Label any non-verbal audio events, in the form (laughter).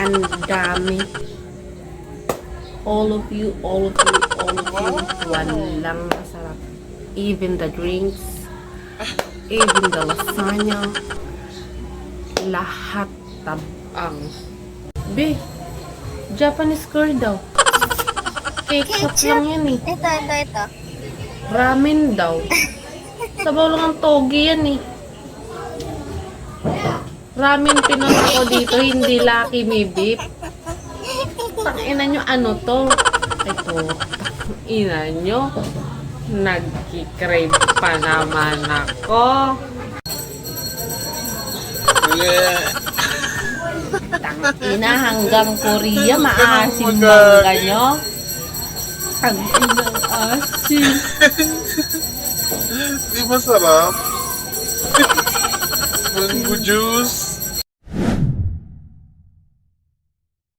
Ang dami. All of you, all of you, all of you. Walang masarap. Even the drinks. Even the lasagna. Lahat tabang. Be, Japanese curry daw. Ketchup lang yan eh. Ito, ito, ito. Ramen daw. (laughs) Sabaw lang ang togi yan eh. Ramen pinunta ko dito, hindi Lucky Me Beef. Tangina nyo, ano to? Ito, ina nyo. Nagkikrave pa naman ako. Tangina hanggang Korea, maasim mangga nyo. Ang inang asim. Di masarap. Mango juice.